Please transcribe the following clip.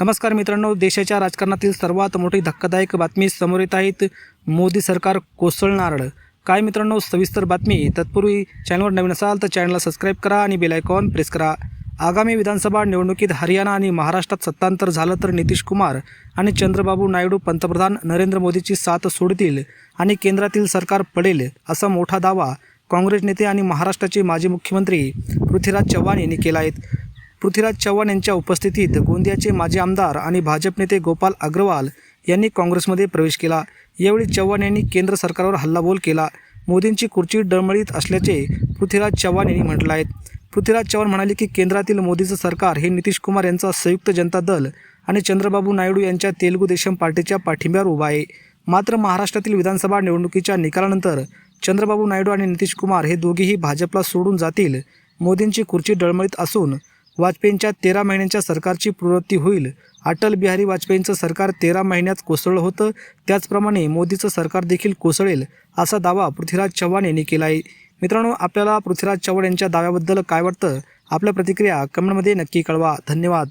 नमस्कार मित्रांनो देशाच्या राजकारणातील सर्वात मोठी धक्कादायक बातमी समोर येत आहेत. मोदी सरकार कोसळणार. काय मित्रांनो सविस्तर बातमी तत्पूर्वी चॅनलवर नवीन असाल तर चॅनलला सबस्क्राईब करा आणि बेल आयकॉन प्रेस करा. आगामी विधानसभा निवडणुकीत हरियाणा आणि महाराष्ट्रात सत्तांतर झालं तर नितीश कुमार आणि चंद्रबाबू नायडू पंतप्रधान नरेंद्र मोदीची साथ सोडतील आणि केंद्रातील सरकार पडेल असा मोठा दावा काँग्रेस नेते आणि महाराष्ट्राचे माजी मुख्यमंत्री पृथ्वीराज चव्हाण यांनी केला आहे. पृथ्वीराज चव्हाण यांच्या उपस्थितीत गोंदियाचे माजी आमदार आणि भाजप नेते गोपाल अग्रवाल यांनी काँग्रेसमध्ये प्रवेश केला. यावेळी चव्हाण यांनी केंद्र सरकारवर हल्लाबोल केला. मोदींची खुर्ची डळमळीत असल्याचे पृथ्वीराज चव्हाण यांनी म्हटलं आहे पृथ्वीराज चव्हाण म्हणाले की केंद्रातील मोदीचं सरकार हे नितीश कुमार यांचा संयुक्त जनता दल आणि चंद्रबाबू नायडू यांच्या तेलुगू देशम पार्टीच्या पाठिंब्यावर उभा आहे. मात्र महाराष्ट्रातील विधानसभा निवडणुकीच्या निकालानंतर चंद्रबाबू नायडू आणि नितीश कुमार हे दोघेही भाजपला सोडून जातील. मोदींची खुर्ची डळमळीत असून वाजपेयींच्या तेरा महिन्यांच्या सरकारची प्रवृत्ती होईल. अटल बिहारी वाजपेयींचं सरकार तेरा महिन्यात कोसळलं होतं. त्याचप्रमाणे मोदीचं सरकार देखील कोसळेल असा दावा पृथ्वीराज चव्हाण यांनी केला आहे मित्रांनो आपल्याला पृथ्वीराज चव्हाण यांच्या दाव्याबद्दल काय वाटतं? आपल्या प्रतिक्रिया कमेंटमध्ये नक्की कळवा. धन्यवाद.